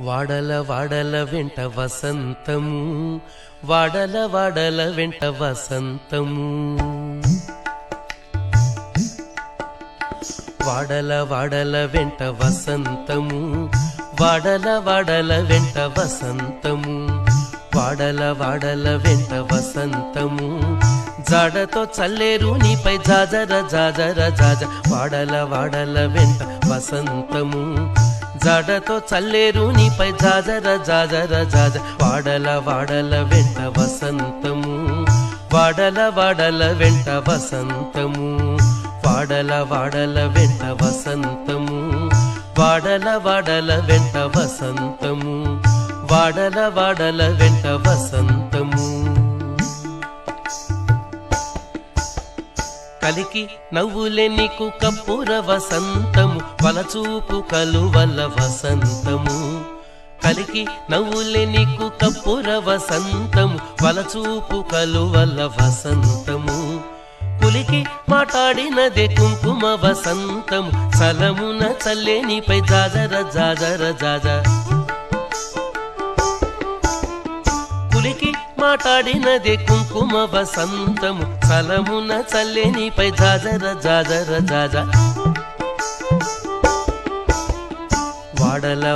వాడల వాడల వెంట వసంతము వాడల వాడల వెంట వసంతము. వాడల వాడల వెంట వసంతము వాడల వాడల వెంట వసంతము. వాడల వాడల వెంట వసంతము జాడతో చల్లేరు నీపై జాజర జాజర జాజ. వాడల వాడల వెంట వసంతము. జడతో చల్లేరు నీపై జాజర జాజర జాజ. వాడల వాడల వెంట వసంతము. వాడల వాడల వెంట వసంతము. వాడల వాడల వెంట వసంతము. వాడల వాడల వెంట వసంతము. వాడల వాడల వెంట వసంత కలికి నవ్వులే నీకు కప్పుర వసంతము పలచూపు కలువల వసంతము. కలికి నవ్వులే నీకు కప్పుర వసంతము వలచూపు కలువల వసంతము. పులికి మాట్లాడినదే కుంకుమ వసంతము సలమున చల్లేనిపై జాజర జాజర జాజ. పులికి మాట్లాడినదే కుంకుమ వసంతము. సలమున చల్లేనిపై జాజర జాజర జాజ. వాడల